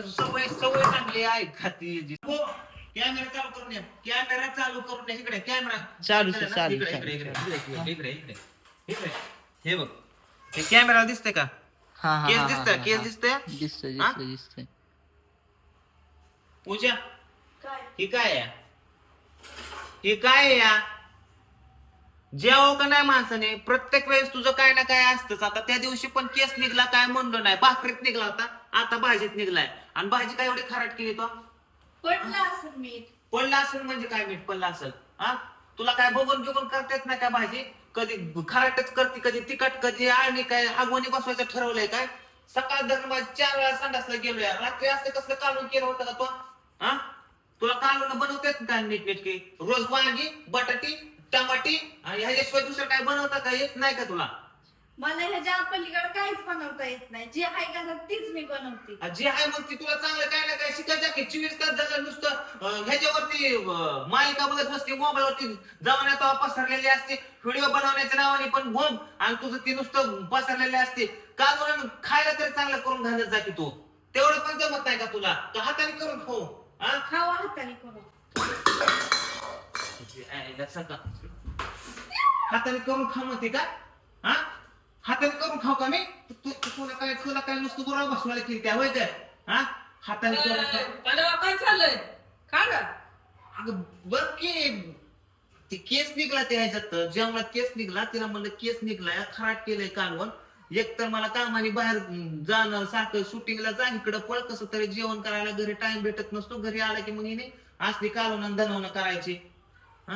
सवय सवय चांगली आहे खाती जी. हो कॅमेरा चालू करून या. कॅमेरा चालू करून या. इकडे कॅमेरा आहे, चालू, इकडे. इकडे इकडे इकडे इकडे इकडे इकडे. हे बघ. हे कॅमेरा दिसतंय का? हा हा केस हा, दिसतंय? हा, केस हा. दिसतंय? दिसतंय हा? दिसतंय दिसतंय. पूजा. काय? हे काय आहे? हे काय आहे या? जेव्हा का नाही माणसाने? प्रत्येक वेळेस तुझं काय ना काय असतंच. आता त्या दिवशी पण केस निघला काय म्हणलो नाही. भाकरीत निघला होता. आता भाजीत निघलाय. आणि भाजी काय एवढी खराट केली तो? पडलं असं मीठ. पडला असेल म्हणजे काय मीठ पडलं असेल? हा? तुला काय बघून बिघून करता येत नाही काय भाजी? कधी खराटच करते कधी तिखट कधी आळणी काय आगवणी बसवायचं ठरवलंय काय? सकाळ दरम्यान चार वेळा संडासला गेलोय. रात्री असं कसलं कालून केलं होतं का तो? हा? तुला कालून बनवता येत काय नीट नेटकी रोज वांगी बटाटी टमाटी आणि ह्याच्याशिवाय दुसरं काय बनवता का येत नाही का तुला? मला ह्याच्या पलीकडे काहीच बनवता येत नाही. जे आहे घरात तीच मी बनवते. आ, जे आहे मग ती तुला चांगलं काय ना काय शिकायचं की चोवीस तास झालं नुसतं अं, ह्याच्यावरती अं, मालिका बघत बसते मोबाईल वरती जाऊन येतो पसरलेली असते. व्हिडिओ बनवण्याच्या नावाने पण बोंब आणि तुझं ती नुसतं पसरलेले असते. का म्हणून खायला तरी चांगलं करून घालत जा की तू. तेवढं पण जमत नाही का तुला? का हाताने करून खाऊ हा खावा हाताने करून आईला सका. हाताने करून खा म्हणते का? हा हाताने करून खाऊ का मी? तू- तू- तू- तुला काय तुला काय नुसतं बरोबर बसवायला केली त्या होय हा? हाताने करून खा. पांडवा काय चाललंय? का ग अगं बघ की ते केस निघला त्या ह्याच्यात. जेवणात केस निघला तिला म्हणलं केस निघलाय खराट केलंय कालवण. एक तर मला कामाने बाहेर अं, जाणं सारखं शूटिंगला जा इकडं पळ कसं तरी जेवण करायला घरी टाइम भेटत नसतो. घरी आला की मग हिने असली कालवण धनवणं करायची.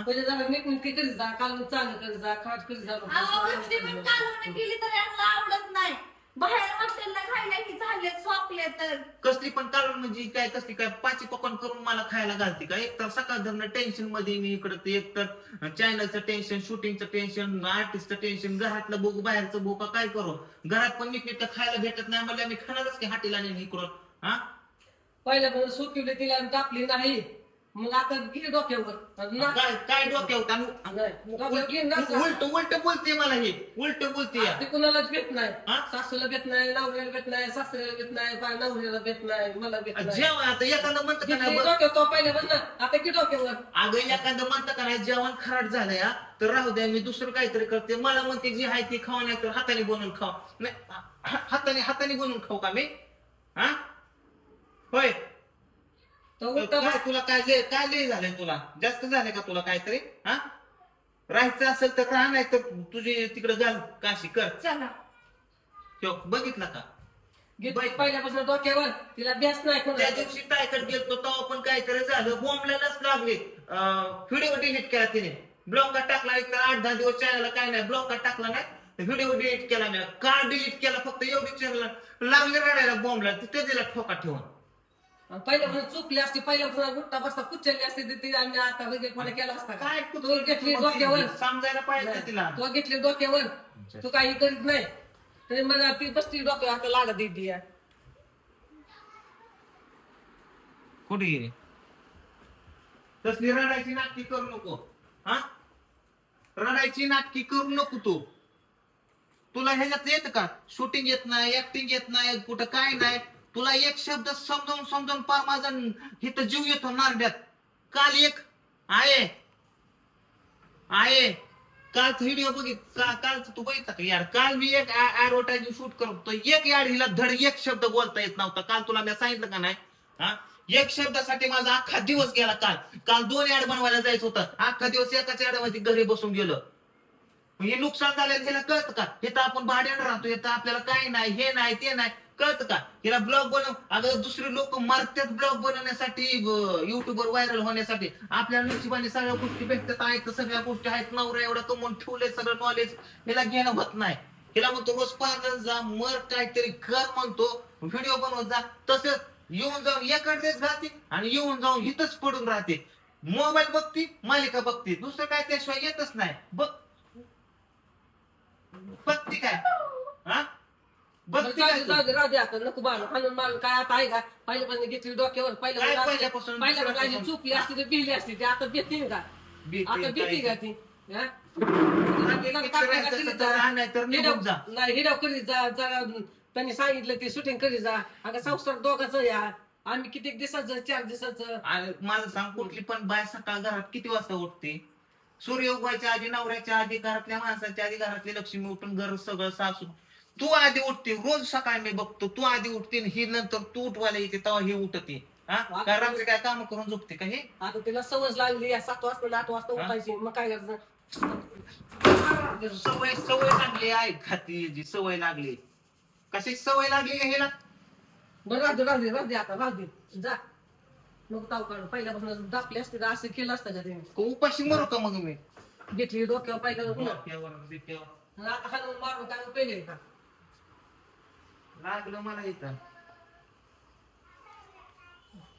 पहिले जरा नीट नीट करीत जा काल चालू करीत जा खाट करीत जा अहो, कसली पण कालवण केली तर यांना आवडत नाही. बाहेर हॉटेलला खायला की झाले स्वापले तर. कसली पण कालवण म्हणजे काय कसली काय पाची पकवान करून मला खायला घालते का? एक तर सकाळ धरणं टेन्शनमध्ये मी इकडं ते एक तर चॅनलचं टेन्शन शूटिंगचं टेन्शन आर्टिस्टचं टेन्शन घरातलं बघू बाहेरचं बघू का काय करू? घरात पण नीट खायला भेटत नाही मला मी खाणारच की हाटीला नाही इकडून हा? पहिल्या पण सुटवले तिला आणि टाकली नाही. मग आता घे डोक्यावर. ना- काय काय डोक्यावर नाही, डोक्यावर घे ना. उलट उलट बोलते मला हे. उलट बोलते या. ते कुणालाच भेट नाही. हा? सासूला भेट नाही नवऱ्याला भेट नाही सासऱ्याला भेट नाही बा- नवऱ्याला भेट नाही मला भेट नाही. जेव्हा आता एखादं म्हणतं का नाही डोक्यावर तो पहिले बस ना. आता की डोक्यावर? अगं एखादं म्हणतं का नाही जेवण खराट झालं या तर राहू द्या मी दुसरं काहीतरी करते. मला म्हणते जी आहे ती खाऊ नाही तर हाताने बनवून खाऊ नाही हा- हाताने हाताने बनवून खाऊ का मी? हा? होय. तो उलट काय तुला काय लय काय लय झालंय तुला? जास्त झालंय का तुला काहीतरी? हा? राहायचं असेल तर राहा नाही तर तुझी तिकडे घाल काशी कर. चला. ह्यो, बघितलं का? घेतली पहिल्यापासून डोक्यावर. तिला बेस नाही त्या कोणाला दिवशी तायकड गेलतो तेव्हा पण काहीतरी झालं. बॉम्बलाच लागले. व्हिडिओ डिलीट केला तिने. ब्लॉक टाकला एक तर आठ दहा दिवस चॅनलला काय नाही ब्लॉक टाकला नाही. व्हिडिओ डिलीट केला मी. का डिलीट केला फक्त एवढी चॅनल लागले रडायला बॉम्बला तिथे दिला ठोका ठेवून. पहिल्यापासून चुकली असती पहिल्यापासून उठता बसता कुचलली असती तर ती आम्ही आता वेगळेपणा केला असता का? काय तू घेतली डोक्यावर. समजायला पाहिजे तिला. तू घेतली डोक्यावर. तू काही करीत नाही. तरी मला ती बसती डोक्यावर आता लागा देती या. कुठे गेली? तसली रडायची नाटकी करू नको. हा? रडायची नाटकी करू नको तू. तुला ह्याच्यात येत का? शूटिंग येत नाही ऍक्टिंग येत नाही कुठं काय नाही. तुला एक शब्द समजावून समजावून पार माझा इथं जीव येतो नारड्यात. काल एक आहे. आहे. कालच व्हिडिओ बघित का कालच तू बघितला का? यार काल मी एक ऍडव्हर्टायझिंग शूट करतो एक यार हिला धड एक शब्द बोलता येत नव्हता. काल तुला मी सांगितलं का नाही? हा? एक शब्दासाठी माझा अख्खा दिवस गेला काल. काल दोन ऍड बनवायला जायचं होतं. अख्खा दिवस एकाच ऍडमध्ये घरी बसून गेलो. हे नुकसान झालं ह्याला कळतं का? हे तर आपण भाड्यानं राहतो. हे तर आपल्याला काय नाही हे नाही ते नाही. कळतं का? हिला ब्लॉग बनव. अगं दुसरे लोक मारतात ब्लॉग बनवण्यासाठी युट्यूबवर व्हायरल होण्यासाठी. आपल्या नशिबाने सगळ्या गोष्टी भेटतात आहेत सगळ्या गोष्टी आहेत. नवरा एवढा कमवून ठेवले सगळं नॉलेज हिला घेणं होत नाही. हिला म्हणतो रोज पार्लर जा मर काहीतरी कर म्हणतो. व्हिडिओ बनवत जा. तसंच येऊन जाऊन एकडलेच राहते आणि येऊन जाऊन इथंच पडून राहते. मोबाईल बघती मालिका बघते. दुसरं काय त्याशिवाय येतच नाही. बघ. बघती काय? हा? जाऊ काय दे, तू? जाऊ दे, राहू दे आता नको हाणून काय आता आहे का? पहिल्यापासून घेतली डोक्यावर काय पहिल्यापासून पहिल्यापासून? पहिल्यापासून आधी दुसऱ्यापासून? चुकली असती तर भिली असती. ती आता का? भीती आता भीती? का ती? हा? आणि तिला एक काय करायचं करायचं असेल तर राहा, नाही तर निघून हिराव- जा. नाही हिराव करीत जा. जरा त्यांनी सांगितलं ते शूटिंग करीत जा. अगं संसार दोघाच या. आम्ही किती दिवसाचं चार दिवसाचं? आणि मला सांग कुठली पण बाय सकाळ घरात किती वाजता उठते? सूर्य उगवायच्या आधी नवऱ्याच्या आधी घरातल्या माणसाच्या आधी घरातली लक्ष्मी उठून घर सगळं सासू तू आधी उठते रोज सकाळी मी बघतो तू आधी उठते आणि ही नंतर तू उठवायला येते तेव्हा ही उठते. हा? काय रात्री काय काम करून झोपते का हे? आता तिला सवय लागली या सात वाजता आठ वाजता हा? उठायची. मग काय करायचं सवय सवय लागली आहे खाती जी सवय लागली. कशाची सवय लागली का हिला? बरं राहू दे राहू दे राहू दे आता राहू दे. जा. नको ताव काढू. पहिल्यापासून दापले असते तर असं केलं असतं का उपाशी मरू का मग मी? घेतली डोक्यावर पहिल्या डोक्यावर, मारून काय आहे का? लागलं मला इथं.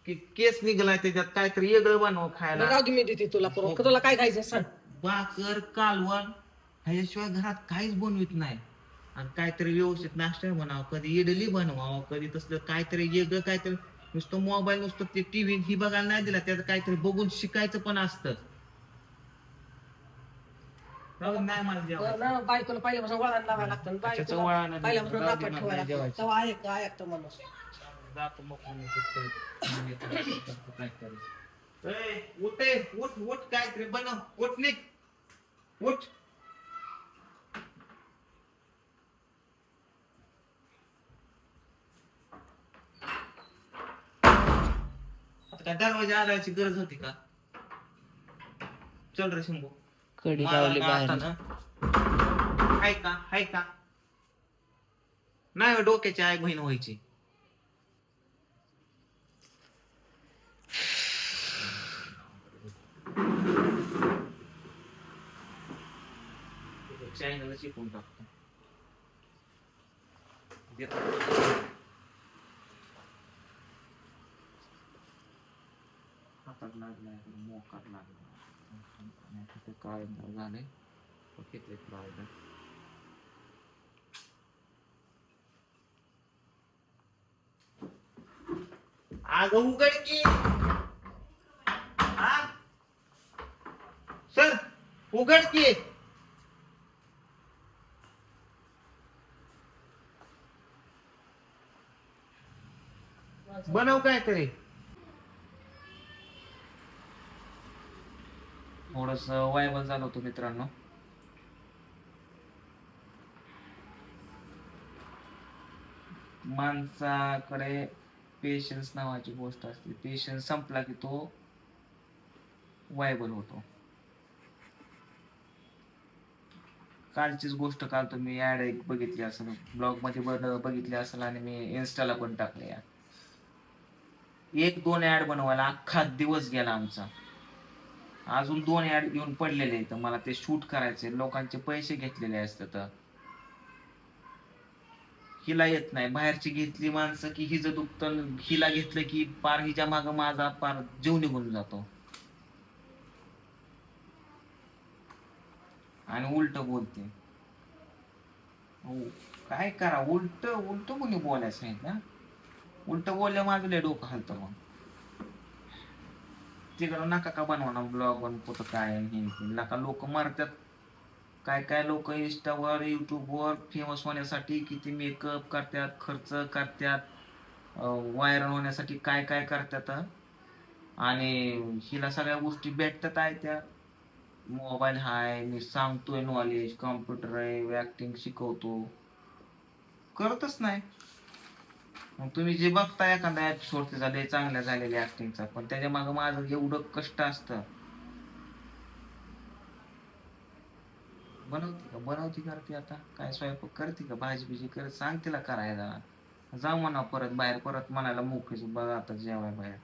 की केस निघलाय त्याच्यात काहीतरी वेगळं बनव खायला. राहू दे मी देते तुला करून तुला काय खायचं सांग. भाकर कालवण ह्याच्याशिवाय घरात काहीच बनवित नाही. आणि काहीतरी व्यवस्थित नाश्ता बनावं कधी इडली बनवावं कधी तसलं काहीतरी वेगळं काहीतरी. नुसतं मोबाईल नुसतं ते टीव्ही ही बघायला नाही दिला त्याचं काहीतरी बघून शिकायचं पण असतं. नाही मला जेवायचं. ना बायकोला पहिल्यापासून वळण लावायला लागतं आणि बायकोला पहिल्यापासून ठेवायला नाही लागतं. जेवायचं. तेव्हा ऐक ऐकतो माणूस जातो मग मी कुठं- मी करतो काहीतरी. ए, उठ ए, उठ उठ काहीतरी बनव उठ निघ. उठ. आता काय दरवाजा आलायची गरज होती का? चल रे शंभू. कडी लावली बाहेर? हाय का? हाय का? नाही हो, डोक्याची आय बहीण व्हायची. चायनाला शिकून टाकतो. हातात लागलाय मोकार लागला ते काय झाले किती लागलं आग उघड की हा सर उघड की बनव काय तरी थोडस वायबल झालं होतं मित्रांनो. माणसाकडे पेशन्स नावाची गोष्ट असते. पेशन्स संपला की तो वायबल होतो. कालचीच गोष्ट काल तुम्ही ऍड एक बघितली असेल. ब्लॉगमध्ये बघितली असेल आणि मी इन्स्टाला पण टाकले या एक दोन ऍड बनवायला अख्खा दिवस गेला आमचा. अजून दोन ॲड येऊन पडलेले आहेत. मला ते शूट करायचे लोकांचे पैसे घेतलेले असतात. हिला येत नाही. बाहेरची घेतली माणसं की हिचं दुखतं. हिला घेतलं की पार हिच्या माग माझा पार जीव निघून जातो. आणि उलट बोलते. हो, काय करा? उलट उलट कोणी बोलायचं नाही ना? उलट बोलल्या माझं लय डोकं हलतं मग. तिकडं नका का बनवणं ब्लॉग बन काय नका लोक मारतात. काय काय लोक इंस्टावर युट्यूबवर फेमस होण्यासाठी किती मेकअप करतात खर्च करतात व्हायरल होण्यासाठी काय काय करतात आणि हिला सगळ्या गोष्टी भेटतात आहे त्या. मोबाईल हाय मी सांगतोय नॉलेज कॉम्प्युटर आहे ॲक्टिंग शिकवतो. करतच नाही. मग तुम्ही जे बघता एखादा एपिसोड त्याचा लय चांगल्या झालेल्या ऍक्टिंगचा पण त्याच्यामागे माझं एवढं कष्ट असतं. बनवते का? बनवती करते आता. काय स्वयंपाक करते का? भाजी बिजी करत सांग तिला करायला. जाऊ म्हणा परत बाहेर परत म्हणायला मुकेश बघा आता जेवाय बाहेर.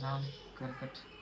जाऊ. करकट.